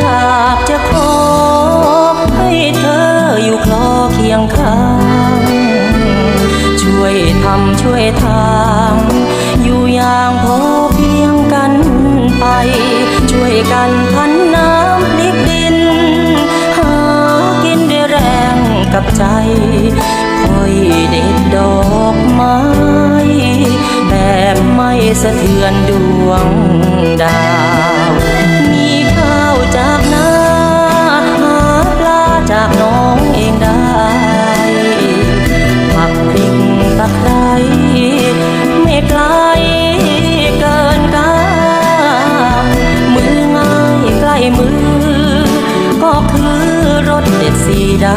อยากจะขอให้เธออยู่คลอเคียงข้างช่วยทำช่วยทาง อยู่อย่างพอเพียงกันไป ช่วยกันพันน้ำพลิกดิน หากินด้วยแรงกับใจค่อยเด็ดดอกไม้แบบไม่สะเทือนดวงดาว ดเด็ดสีดา